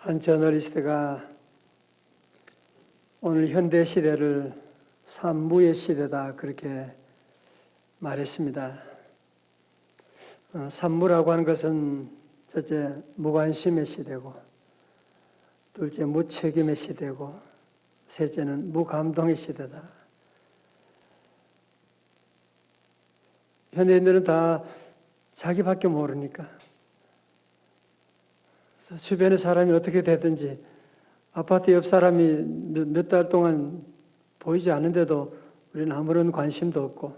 한 저널리스트가 오늘 현대 시대를 산무의 시대다 그렇게 말했습니다. 어, 산무라고 하는 것은 첫째 무관심의 시대고, 둘째 무책임의 시대고, 셋째는 무감동의 시대다. 현대인들은 다 자기밖에 모르니까. 그래서 주변의 사람이 어떻게 되든지 아파트 옆 사람이 몇 달 동안 보이지 않는데도 우리는 아무런 관심도 없고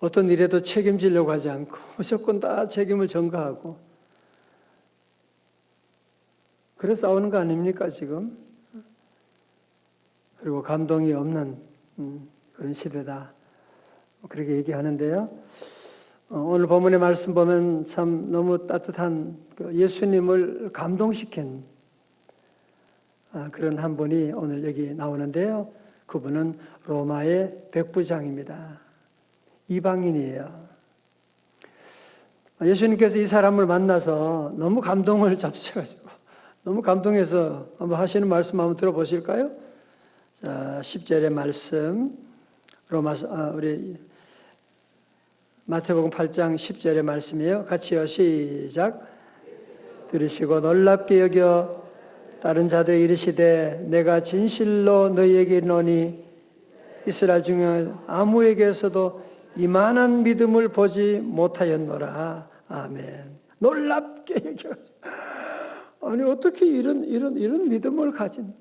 어떤 일에도 책임지려고 하지 않고 무조건 다 책임을 전가하고 그래 싸우는 거 아닙니까 지금? 그리고 감동이 없는 음, 그런 시대다. 그렇게 얘기하는데요. 어, 오늘 본문의 말씀 보면 참 너무 따뜻한 그 예수님을 감동시킨 아, 그런 한 분이 오늘 여기 나오는데요. 그분은 로마의 백부장입니다. 이방인이에요. 아, 예수님께서 이 사람을 만나서 너무 감동을 잡수셔가지고 너무 감동해서 한번 하시는 말씀 한번 들어보실까요? 자, 10절의 말씀 로마서 아, 우리 마태복음 8장 10절의 말씀이에요. 같이요. 시작. 들으시고 놀랍게 여겨 다른 자들 이르시되 내가 진실로 너희에게 이르노니 이스라엘 중에 아무에게서도 이만한 믿음을 보지 못하였노라. 아멘. 놀랍게 여겨가지고 아니 어떻게 이런 이런 이런 믿음을 가진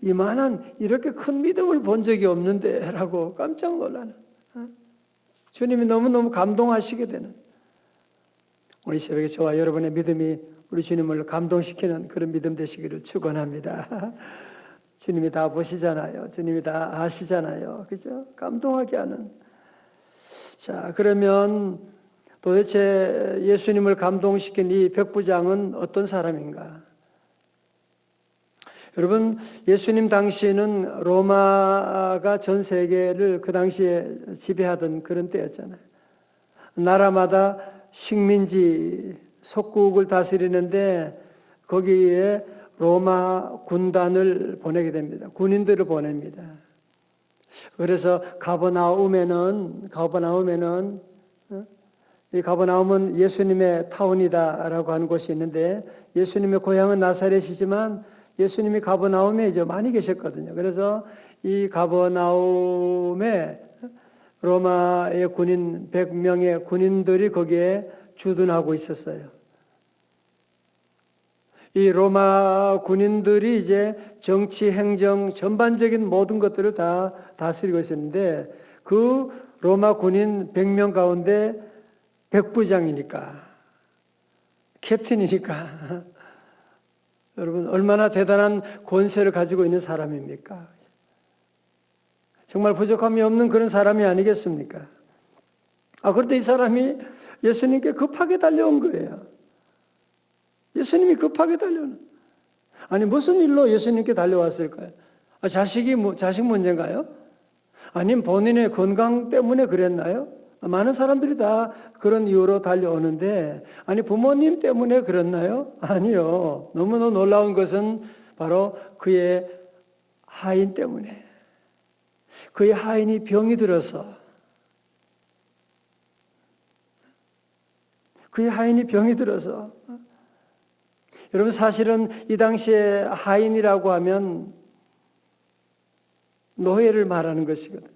이만한 이렇게 큰 믿음을 본 적이 없는데라고 깜짝 놀라는 어? 주님이 너무 너무 감동하시게 되는 오늘 새벽에 저와 여러분의 믿음이 우리 주님을 감동시키는 그런 믿음 되시기를 축원합니다. 주님이 다 보시잖아요. 주님이 다 아시잖아요. 그죠? 감동하게 하는. 자, 그러면 도대체 예수님을 감동시킨 이 백부장은 어떤 사람인가? 여러분, 예수님 당시에는 로마가 전 세계를 그 당시에 지배하던 그런 때였잖아요. 나라마다 식민지, 속국을 다스리는데 거기에 로마 군단을 보내게 됩니다. 군인들을 보냅니다. 그래서 가버나움에는, 가버나움에는, 어? 이 가버나움은 예수님의 타운이다라고 하는 곳이 있는데 예수님의 고향은 나사렛이지만 예수님이 가버나움에 이제 많이 계셨거든요. 그래서 이 가버나움에 로마의 군인 100명의 군인들이 거기에 주둔하고 있었어요. 이 로마 군인들이 이제 정치, 행정, 전반적인 모든 것들을 다 다스리고 있었는데 그 로마 군인 100명 가운데 백부장이니까, 캡틴이니까, 여러분, 얼마나 대단한 권세를 가지고 있는 사람입니까? 정말 부족함이 없는 그런 사람이 아니겠습니까? 아, 그런데 이 사람이 예수님께 급하게 달려온 거예요. 예수님이 급하게 달려오는. 아니, 무슨 일로 예수님께 달려왔을까요? 아, 자식이, 뭐, 자식 문제인가요? 아니면 본인의 건강 때문에 그랬나요? 많은 사람들이 다 그런 이유로 달려오는데, 아니, 부모님 때문에 그랬나요? 아니요. 너무너무 놀라운 것은 바로 그의 하인 때문에. 그의 하인이 병이 들어서, 그의 하인이 병이 들어서, 여러분 사실은 이 당시에 하인이라고 하면 노예를 말하는 것이거든.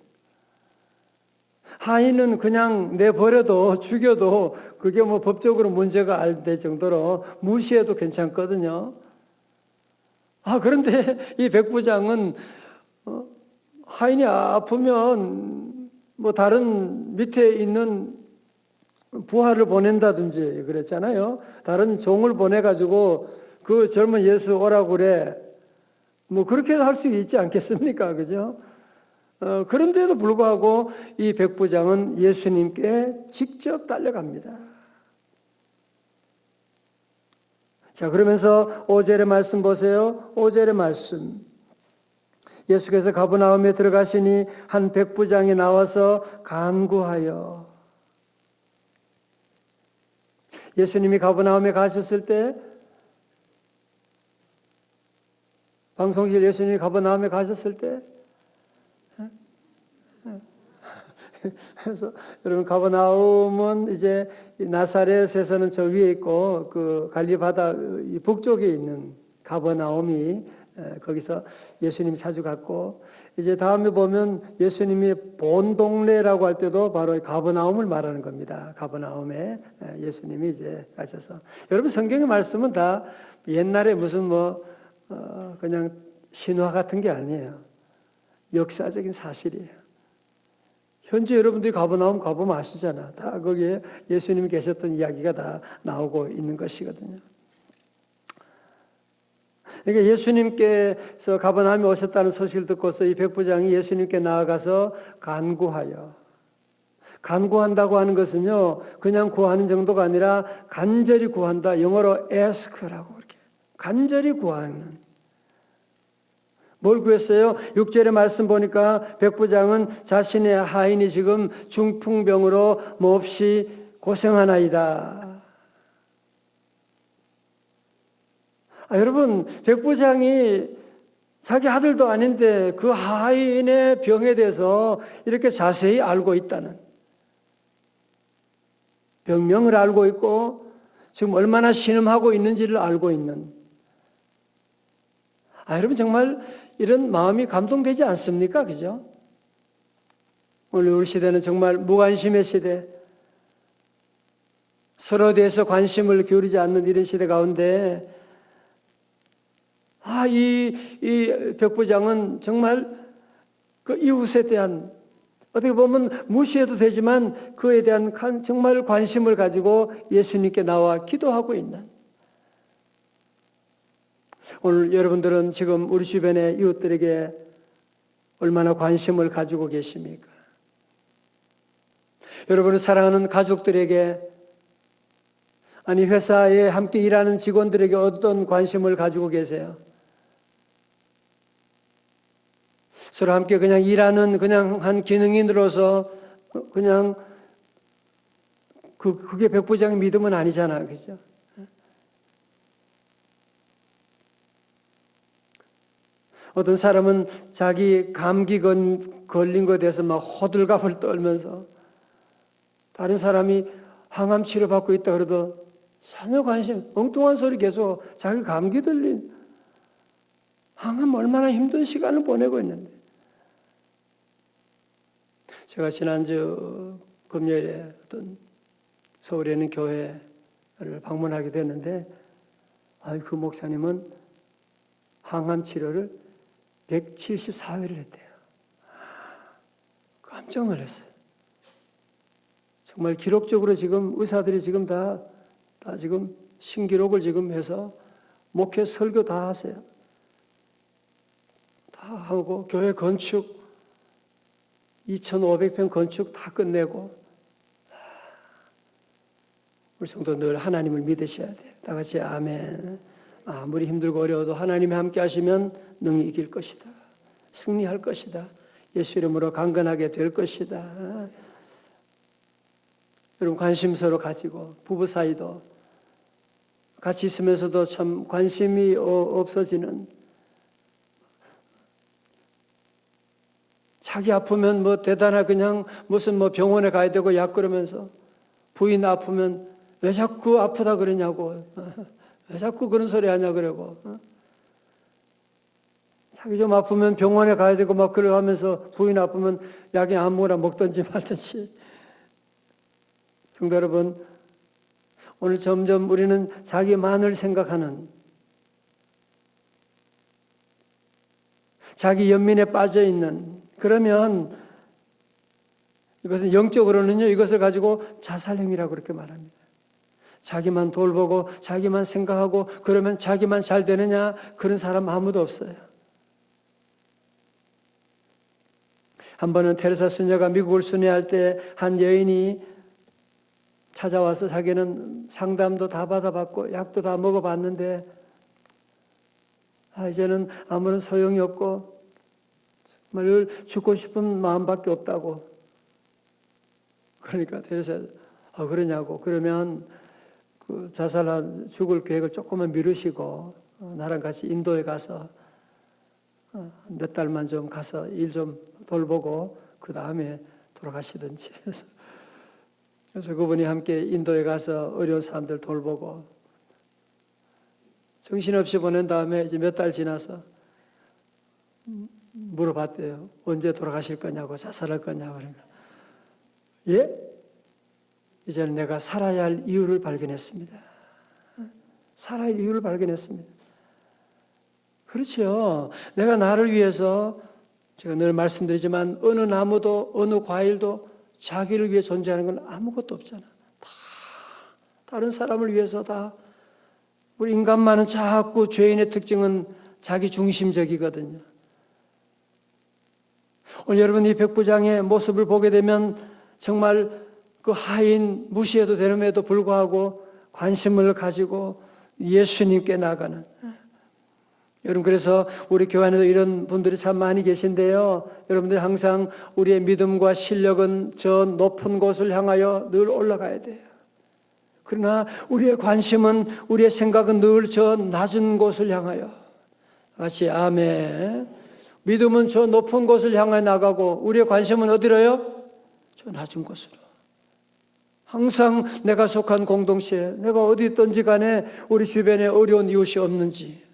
하인은 그냥 내버려도 죽여도 그게 뭐 법적으로 문제가 안 될 정도로 무시해도 괜찮거든요. 아, 그런데 이 백부장은 어, 하인이 아프면 뭐 다른 밑에 있는 부하를 보낸다든지 그랬잖아요. 다른 종을 보내가지고 그 젊은 예수 오라고 그래. 뭐 그렇게 할 수 있지 않겠습니까? 그죠? 어, 그런데도 불구하고 이 백부장은 예수님께 직접 달려갑니다. 자, 그러면서 오절의 말씀 보세요. 오절의 말씀. 예수께서 가브나움에 들어가시니 한 백부장이 나와서 간구하여 예수님이 가버나움에 가셨을 때 방송실 예수님이 가버나움에 가셨을 때 그래서 여러분 가버나움은 이제 나사렛에서는 저 위에 있고 그 갈리 바다 이 북쪽에 있는 가버나움이 에, 거기서 예수님 자주 갔고 이제 다음에 보면 예수님이 본 동네라고 할 때도 바로 이 가버나움을 말하는 겁니다. 가버나움에 에, 예수님이 이제 가셔서 여러분 성경의 말씀은 다 옛날에 무슨 뭐 어, 그냥 신화 같은 게 아니에요. 역사적인 사실이에요. 현재 여러분들이 가보나움 가보면 아시잖아. 다 거기에 예수님이 계셨던 이야기가 다 나오고 있는 것이거든요. 그러니까 예수님께서 가버나움에 오셨다는 소식을 듣고서 이 백부장이 예수님께 나아가서 간구하여 간구한다고 하는 것은요 그냥 구하는 정도가 아니라 간절히 구한다 영어로 ask라고 그렇게 간절히 구하는 뭘 구했어요? 6절의 말씀 보니까 백부장은 자신의 하인이 지금 중풍병으로 몹시 고생하나이다. 아, 여러분, 백부장이 자기 아들도 아닌데 그 하인의 병에 대해서 이렇게 자세히 알고 있다는 병명을 알고 있고 지금 얼마나 신음하고 있는지를 알고 있는 아, 여러분 정말 이런 마음이 감동되지 않습니까? 그죠? 오늘 우리 시대는 정말 무관심의 시대, 서로에 대해서 관심을 기울이지 않는 이런 시대 가운데, 아, 이, 이 백부장은 정말 그 이웃에 대한 어떻게 보면 무시해도 되지만 그에 대한 정말 관심을 가지고 예수님께 나와 기도하고 있는 오늘 여러분들은 지금 우리 주변의 이웃들에게 얼마나 관심을 가지고 계십니까? 여러분을 사랑하는 가족들에게 아니 회사에 함께 일하는 직원들에게 어떤 관심을 가지고 계세요? 서로 함께 그냥 일하는 그냥 한 기능인으로서 그냥 그 그게 백부장의 믿음은 아니잖아, 그죠? 어떤 사람은 자기 감기 걸린 것에 대해서 막 호들갑을 떨면서 다른 사람이 항암 치료 받고 있다 그래도 전혀 관심, 엉뚱한 소리 계속 자기 감기 들린 항암 얼마나 힘든 시간을 보내고 있는데. 제가 지난주 금요일에 어떤 서울에 있는 교회를 방문하게 됐는데, 아, 그 목사님은 항암 치료를 174회를 했대요. 깜짝 놀랐어요. 정말 기록적으로 지금 의사들이 지금 다, 다 지금 신기록을 지금 해서 목회 설교 다 하세요. 다 하고 교회 건축 2,500평 건축 다 끝내고 우리 성도 늘 하나님을 믿으셔야 돼요. 다 같이 아멘. 아무리 힘들고 어려워도 하나님이 함께 하시면 능히 이길 것이다. 승리할 것이다. 예수 이름으로 강건하게 될 것이다. 여러분 관심 서로 가지고 부부 사이도 같이 있으면서도 참 관심이 어, 없어지는 자기 아프면 뭐 대단하 그냥 무슨 뭐 병원에 가야 되고 약 그러면서 부인 아프면 왜 자꾸 아프다 그러냐고 왜 자꾸 그런 소리 하냐 그러고 어? 자기 좀 아프면 병원에 가야 되고 막 그러 하면서 부인 아프면 약이 아무거나 먹든지 말든지 성도 여러분 오늘 점점 우리는 자기만을 생각하는 자기 연민에 빠져 있는 그러면 이것은 영적으로는요 이것을 가지고 자살행위라고 그렇게 말합니다. 자기만 돌보고 자기만 생각하고 그러면 자기만 잘 되느냐 그런 사람 아무도 없어요. 한 번은 테레사 수녀가 미국을 순회할 때 한 여인이 찾아와서 자기는 상담도 다 받아봤고 약도 다 먹어봤는데 아, 이제는 아무런 소용이 없고 정말 죽고 싶은 마음밖에 없다고. 그러니까 테레사 아, 그러냐고 그러면 그 자살한 죽을 계획을 조금만 미루시고 어, 나랑 같이 인도에 가서 어, 몇 달만 좀 가서 일 좀 돌보고 그 다음에 돌아가시든지 해서 그래서 그분이 함께 인도에 가서 어려운 사람들 돌보고 정신없이 보낸 다음에 이제 몇 달 지나서 물어봤대요. 언제 돌아가실 거냐고 자살할 거냐고 그러니까 예? 이제는 내가 살아야 할 이유를 발견했습니다. 살아야 할 이유를 발견했습니다. 그렇죠. 내가 나를 위해서 제가 늘 말씀드리지만 어느 나무도 어느 과일도 자기를 위해 존재하는 건 아무것도 없잖아. 다 다른 사람을 위해서 다 우리 인간만은 자꾸 죄인의 특징은 자기 중심적이거든요. 오늘 여러분 이 백부장의 모습을 보게 되면 정말 그 하인 무시해도 되는에도 불구하고 관심을 가지고 예수님께 나가는 여러분 그래서 우리 교회 안에도 이런 분들이 참 많이 계신데요. 여러분들 항상 우리의 믿음과 실력은 저 높은 곳을 향하여 늘 올라가야 돼요. 그러나 우리의 관심은 우리의 생각은 늘 저 낮은 곳을 향하여 같이 아멘. 믿음은 저 높은 곳을 향해 나가고 우리의 관심은 어디로요? 저 낮은 곳으로. 항상 내가 속한 공동체, 내가 어디 있든지 간에 우리 주변에 어려운 이웃이 없는지.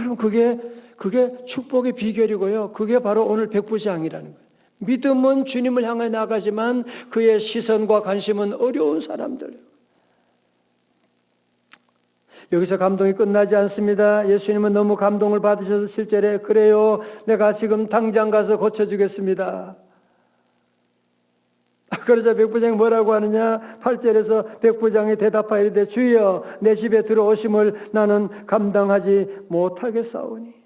여러분, 그게, 그게 축복의 비결이고요. 그게 바로 오늘 백부장이라는 거예요. 믿음은 주님을 향해 나가지만 그의 시선과 관심은 어려운 사람들. 여기서 감동이 끝나지 않습니다. 예수님은 너무 감동을 받으셔서 실제로 그래요. 내가 지금 당장 가서 고쳐주겠습니다. 그러자 백부장이 뭐라고 하느냐? 8절에서 백부장이 대답하이르되 주여 내 집에 들어오심을 나는 감당하지 못하겠사오니.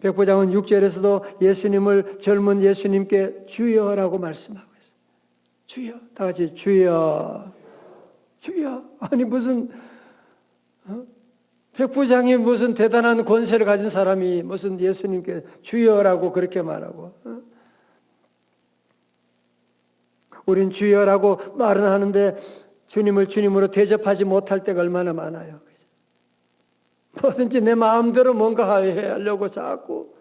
백부장은 6절에서도 예수님을 젊은 예수님께 주여라고 말씀하고 있어요. 주여. 다 같이 주여. 주여. 아니 무슨 어? 백부장이 무슨 대단한 권세를 가진 사람이 무슨 예수님께 주여라고 그렇게 말하고 어? 우린 주여라고 말은 하는데 주님을 주님으로 대접하지 못할 때가 얼마나 많아요. 그죠? 뭐든지 내 마음대로 뭔가 하려고 자꾸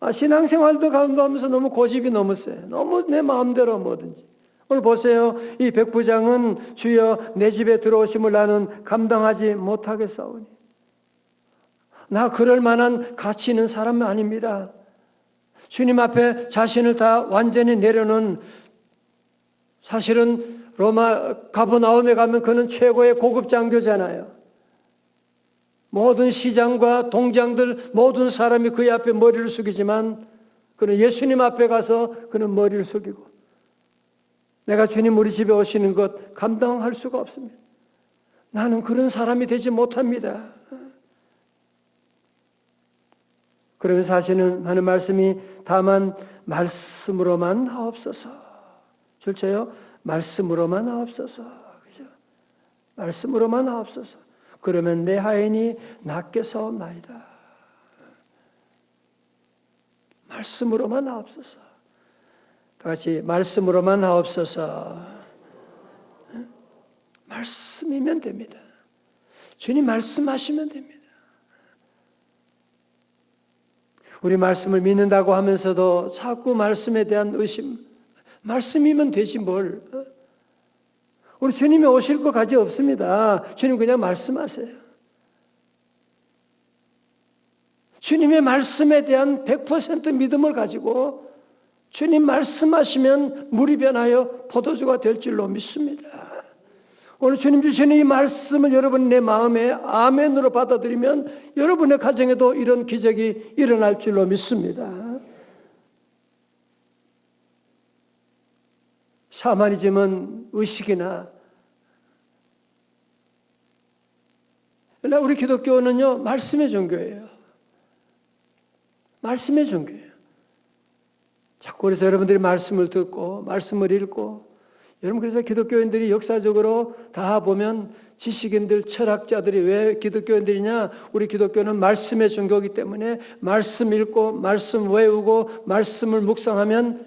아, 신앙생활도 감도하면서 너무 고집이 너무 세. 너무 내 마음대로 뭐든지. 오늘 보세요. 이 백부장은 주여 내 집에 들어오심을 나는 감당하지 못하겠사오니. 나 그럴 만한 가치 있는 사람은 아닙니다. 주님 앞에 자신을 다 완전히 내려놓은 사실은 로마 가버나움에 가면 그는 최고의 고급 장교잖아요. 모든 시장과 동장들 모든 사람이 그의 앞에 머리를 숙이지만 그는 예수님 앞에 가서 그는 머리를 숙이고 내가 주님 우리 집에 오시는 것 감당할 수가 없습니다. 나는 그런 사람이 되지 못합니다. 그러면서 하시는 하는 말씀이 다만 말씀으로만 하옵소서. 실제요 말씀으로만 하옵소서. 그죠? 말씀으로만 하옵소서. 그러면 내 하인이 낫게 서옵나이다. 말씀으로만 하옵소서. 다 같이 말씀으로만 하옵소서. 말씀이면 됩니다. 주님 말씀하시면 됩니다. 우리 말씀을 믿는다고 하면서도 자꾸 말씀에 대한 의심, 말씀이면 되지 뭘. 우리 주님이 오실 것 가지 없습니다. 주님 그냥 말씀하세요. 주님의 말씀에 대한 100% 믿음을 가지고 주님 말씀하시면 물이 변하여 포도주가 될 줄로 믿습니다. 오늘 주님 주시는 이 말씀을 여러분 내 마음에 아멘으로 받아들이면 여러분의 가정에도 이런 기적이 일어날 줄로 믿습니다. 샤머니즘은 의식이나 우리 기독교는요 말씀의 종교예요. 말씀의 종교예요. 자꾸 그래서 여러분들이 말씀을 듣고 말씀을 읽고 여러분 그래서 기독교인들이 역사적으로 다 보면 지식인들 철학자들이 왜 기독교인들이냐 우리 기독교는 말씀의 종교이기 때문에 말씀 읽고 말씀 외우고 말씀을 묵상하면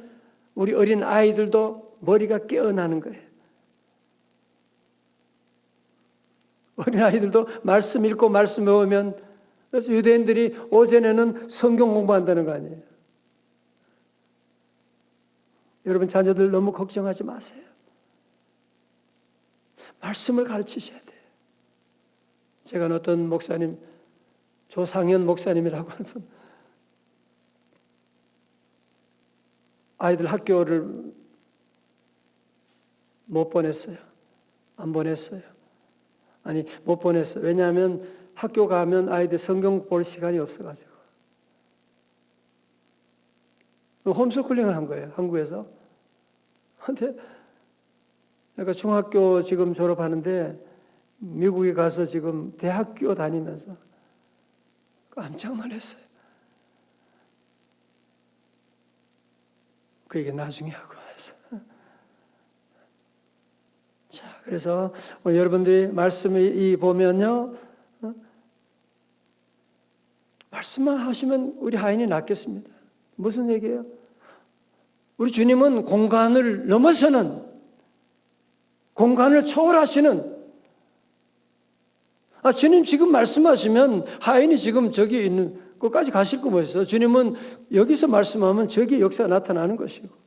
우리 어린 아이들도 머리가 깨어나는 거예요. 어린아이들도 말씀 읽고 말씀 외우면 그래서 유대인들이 오전에는 성경 공부한다는 거 아니에요. 여러분 자녀들 너무 걱정하지 마세요. 말씀을 가르치셔야 돼요. 제가 어떤 목사님 조상현 목사님이라고 하는 분 아이들 학교를 못 보냈어요. 안 보냈어요. 아니 못 보냈어요. 왜냐하면 학교 가면 아이들 성경 볼 시간이 없어가지고 홈스쿨링을 한 거예요. 한국에서. 근데 그러니까 중학교 지금 졸업하는데 미국에 가서 지금 대학교 다니면서 깜짝 놀랐어요. 그 얘기 나중에 하고 해서. 자, 그래서 오늘 여러분들이 말씀을 이 보면요. 어? 말씀만 하시면 우리 하인이 낫겠습니다. 무슨 얘기예요? 우리 주님은 공간을 넘어서는 공간을 초월하시는 아, 주님 지금 말씀하시면 하인이 지금 저기 있는 끝까지 가실 거 뭐있어? 주님은 여기서 말씀하면 저기 역사가 나타나는 것이고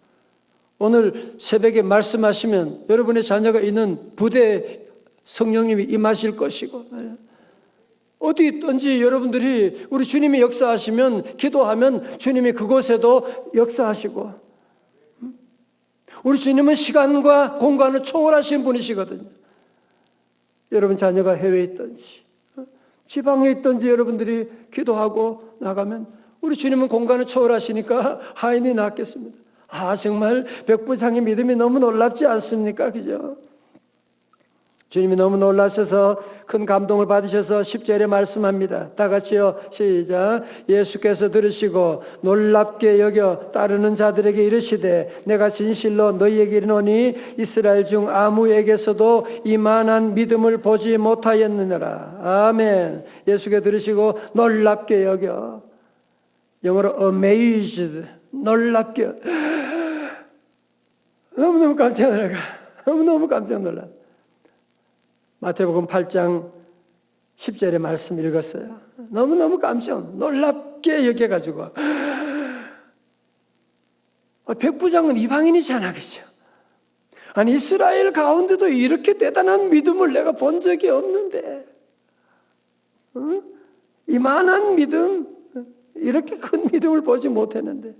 오늘 새벽에 말씀하시면 여러분의 자녀가 있는 부대 성령님이 임하실 것이고 어디 있든지 여러분들이 우리 주님이 역사하시면 기도하면 주님이 그곳에도 역사하시고 우리 주님은 시간과 공간을 초월하신 분이시거든요. 여러분 자녀가 해외에 있든지 지방에 있든지 여러분들이 기도하고 나가면 우리 주님은 공간을 초월하시니까 하인이 낫겠습니다. 아 정말 백부장의 믿음이 너무 놀랍지 않습니까? 그죠? 주님이 너무 놀라셔서 큰 감동을 받으셔서 10절에 말씀합니다. 다 같이요. 시작. 예수께서 들으시고 놀랍게 여겨 따르는 자들에게 이르시되 내가 진실로 너희에게 이르노니 이스라엘 중 아무에게서도 이만한 믿음을 보지 못하였느니라. 아멘. 예수께 들으시고 놀랍게 여겨. 영어로 amazed. 놀랍게. 너무너무 깜짝 놀라. 너무너무 깜짝 놀라. 마태복음 8장 10절의 말씀 읽었어요. 너무너무 깜짝 놀랍게 여겨가지고 어, 백부장은 이방인이잖아 그죠? 아니 이스라엘 가운데도 이렇게 대단한 믿음을 내가 본 적이 없는데 어? 이만한 믿음 이렇게 큰 믿음을 보지 못했는데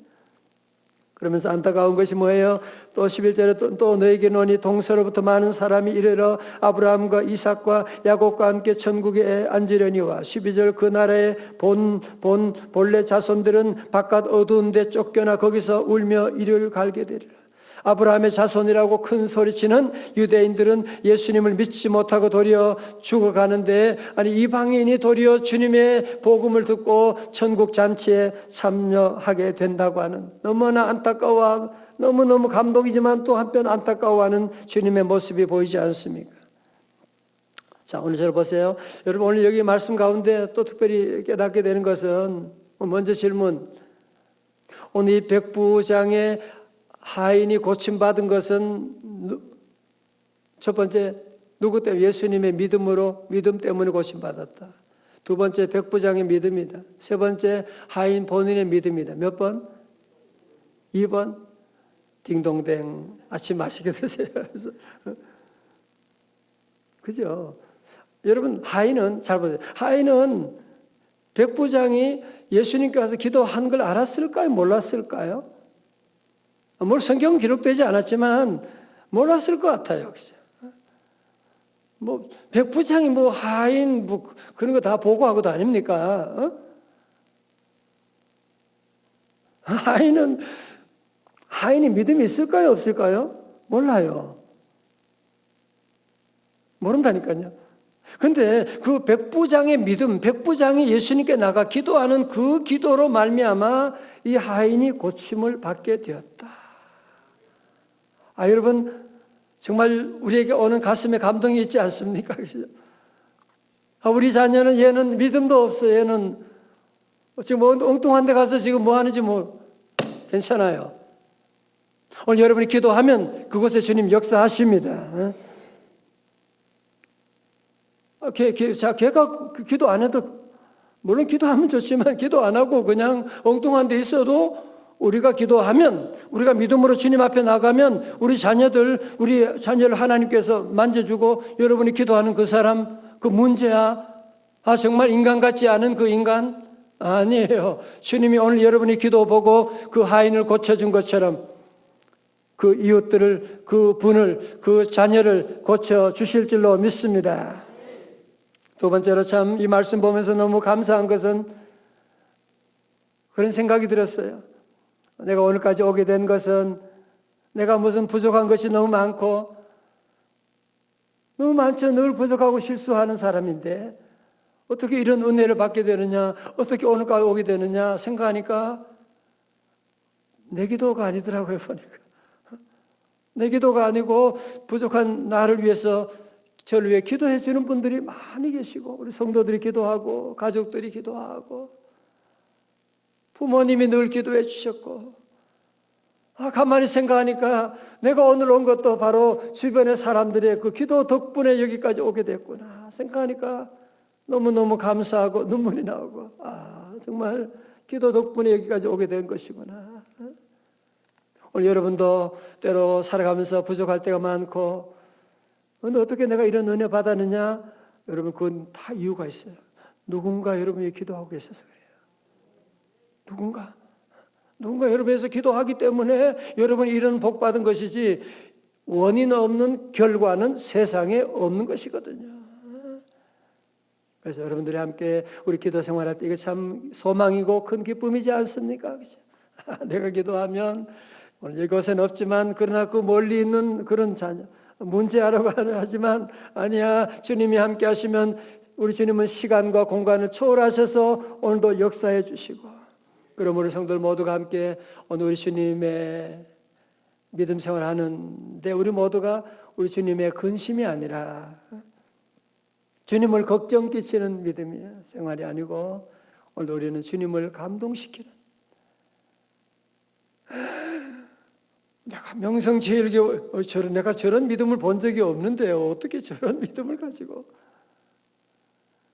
그러면서 안타까운 것이 뭐예요? 또 11절에 또, 또 너에게 노니 동서로부터 많은 사람이 이르러 아브라함과 이삭과 야곱과 함께 천국에 앉으려니와 12절 그 나라의 본, 본, 본래 자손들은 바깥 어두운 데 쫓겨나 거기서 울며 이를 갈게 되리라. 아브라함의 자손이라고 큰 소리치는 유대인들은 예수님을 믿지 못하고 도리어 죽어가는데 아니 이방인이 도리어 주님의 복음을 듣고 천국 잔치에 참여하게 된다고 하는 너무나 안타까워 너무너무 감동이지만 또 한편 안타까워하는 주님의 모습이 보이지 않습니까? 자, 오늘 저 보세요. 여러분 오늘 여기 말씀 가운데 또 특별히 깨닫게 되는 것은 먼저 질문. 오늘 이 백부장의 하인이 고침받은 것은 첫 번째 누구 때문에 예수님의 믿음으로 믿음 때문에 고침받았다. 두 번째 백부장의 믿음이다. 세 번째 하인 본인의 믿음이다. 몇 번? 2번 딩동댕 아침 맛있게 드세요. 그죠? 여러분 하인은 잘 보세요. 하인은 백부장이 예수님께 와서 기도한 걸 알았을까요? 몰랐을까요? 뭘 성경 기록되지 않았지만 몰랐을 것 같아요. 뭐 백부장이 뭐 하인 뭐 그런 거 다 보고하고 다닙니까? 어? 하인은 하인이 믿음이 있을까요, 없을까요? 몰라요. 모른다니까요. 근데 그 백부장의 믿음, 백부장이 예수님께 나가 기도하는 그 기도로 말미암아 이 하인이 고침을 받게 되었다. 아, 여러분, 정말 우리에게 오는 가슴에 감동이 있지 않습니까? 아, 우리 자녀는 얘는 믿음도 없어. 얘는 지금 뭐 엉뚱한 데 가서 지금 뭐 하는지 뭐 괜찮아요. 오늘 여러분이 기도하면 그곳에 주님 역사하십니다. 어? 개, 개, 자, 걔가 그 기도 안 해도 물론 기도하면 좋지만 기도 안 하고 그냥 엉뚱한 데 있어도 우리가 기도하면 우리가 믿음으로 주님 앞에 나가면 우리 자녀들 우리 자녀를 하나님께서 만져주고 여러분이 기도하는 그 사람 그 문제야 아 정말 인간 같지 않은 그 인간 아니에요 주님이 오늘 여러분이 기도 보고 그 하인을 고쳐준 것처럼 그 이웃들을 그 분을 그 자녀를 고쳐 주실 줄로 믿습니다. 두 번째로 참 이 말씀 보면서 너무 감사한 것은 그런 생각이 들었어요. 내가 오늘까지 오게 된 것은 내가 무슨 부족한 것이 너무 많고 너무 많죠. 늘 부족하고 실수하는 사람인데 어떻게 이런 은혜를 받게 되느냐, 어떻게 오늘까지 오게 되느냐 생각하니까 내 기도가 아니더라고요, 보니까. 내 기도가 아니고 부족한 나를 위해서 저를 위해 기도해 주는 분들이 많이 계시고 우리 성도들이 기도하고 가족들이 기도하고 부모님이 늘 기도해 주셨고 아, 가만히 생각하니까 내가 오늘 온 것도 바로 주변의 사람들의 그 기도 덕분에 여기까지 오게 됐구나 생각하니까 너무너무 감사하고 눈물이 나오고 아 정말 기도 덕분에 여기까지 오게 된 것이구나 오늘 여러분도 때로 살아가면서 부족할 때가 많고 근데 어떻게 내가 이런 은혜 받았느냐? 여러분 그건 다 이유가 있어요. 누군가 여러분이 기도하고 계셔서 그래요. 누군가 누군가 여러분에서 기도하기 때문에 여러분이 이런 복 받은 것이지 원인 없는 결과는 세상에 없는 것이거든요. 그래서 여러분들이 함께 우리 기도 생활할 때 이거 참 소망이고 큰 기쁨이지 않습니까? 그죠? 내가 기도하면 오늘 이곳엔 없지만 그러나 그 멀리 있는 그런 자녀 문제하라고 하지만 아니야 주님이 함께 하시면 우리 주님은 시간과 공간을 초월하셔서 오늘도 역사해 주시고 그러므로 성도들 모두가 함께 오늘 우리 주님의 믿음 생활하는데 우리 모두가 우리 주님의 근심이 아니라 주님을 걱정 끼치는 믿음이 생활이 아니고 오늘 우리는 주님을 감동시키는 내가 명성제일교 어, 저런 내가 저런 믿음을 본 적이 없는데요. 어떻게 저런 믿음을 가지고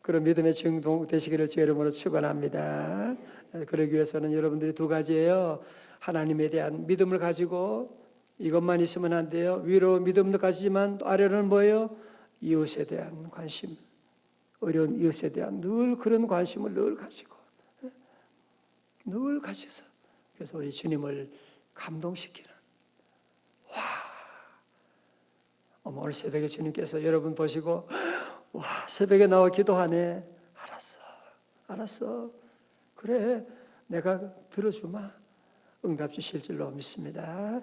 그런 믿음의 증동 되시기를 주 이름으로 축원합니다. 그러기 위해서는 여러분들이 두 가지예요. 하나님에 대한 믿음을 가지고 이것만 있으면 안 돼요. 위로 믿음도 가지지만 아래로는 뭐예요? 이웃에 대한 관심, 어려운 이웃에 대한 늘 그런 관심을 늘 가지고 늘 가셔서 그래서 우리 주님을 감동시키는 어머, 오늘 새벽에 주님께서 여러분 보시고, 와, 새벽에 나와 기도하네. 알았어. 알았어. 그래. 내가 들어주마. 응답 주실 줄로 믿습니다.